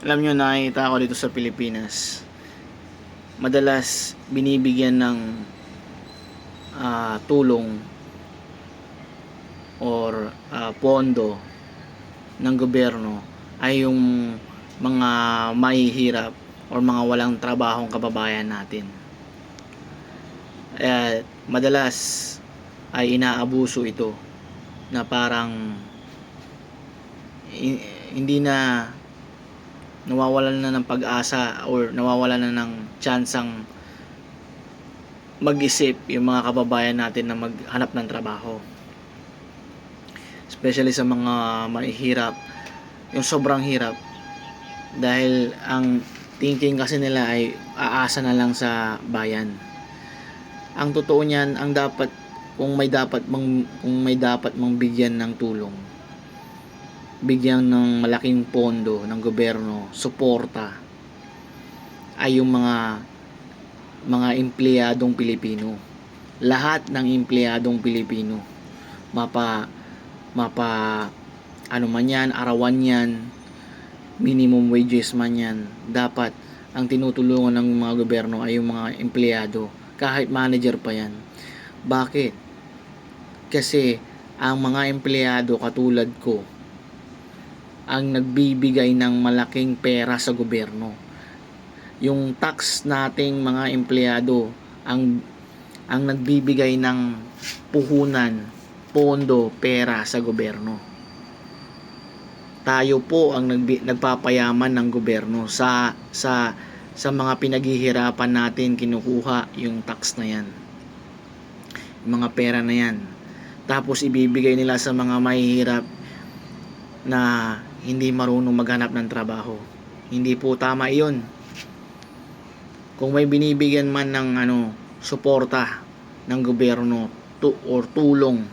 Alam nyo, nakikita ako dito sa Pilipinas. Madalas binibigyan ng ah, tulong or ah, pondo ng gobyerno ay yung mga mahihirap or mga walang trabahong kababayan natin. Eh, madalas ay inaabuso ito na parang hindi na nawawalan na ng pag-asa or nawawalan na ng tsansang mag-isip yung mga kababayan natin na maghanap ng trabaho. Especially sa mga mahihirap, yung sobrang hirap. Dahil ang thinking kasi nila ay aasa na lang sa bayan. Ang totoo niyan, ang dapat kung may dapat mang kung may dapat mang bigyan ng tulong bigyan ng malaking pondo ng gobyerno, suporta ay yung mga mga empleyadong Pilipino. Lahat ng empleyadong Pilipino. Mapa mapa ano man yan, arawan yan, minimum wages man yan. Dapat ang tinutulungan ng mga gobyerno ay yung mga empleyado. Kahit manager pa yan. Bakit? Kasi ang mga empleyado katulad ko, ang nagbibigay ng malaking pera sa gobyerno. Yung tax nating mga empleyado ang ang nagbibigay ng puhunan, pondo, pera sa gobyerno. Tayo po ang nagbi, nagpapayaman ng gobyerno sa sa sa mga pinaghihirapan natin kinukuha yung tax na yan. Yung mga pera na yan. Tapos ibibigay nila sa mga mahihirap na hindi marunong maghanap ng trabaho. Hindi po tama 'yon. Kung may binibigyan man ng ano, suporta ng gobyerno to, or tulong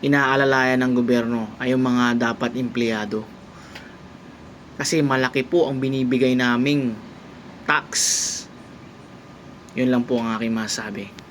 inaalalayan ng gobyerno ay yung mga dapat empleyado. Kasi malaki po ang binibigay naming tax. Yun lang po ang aking masabi.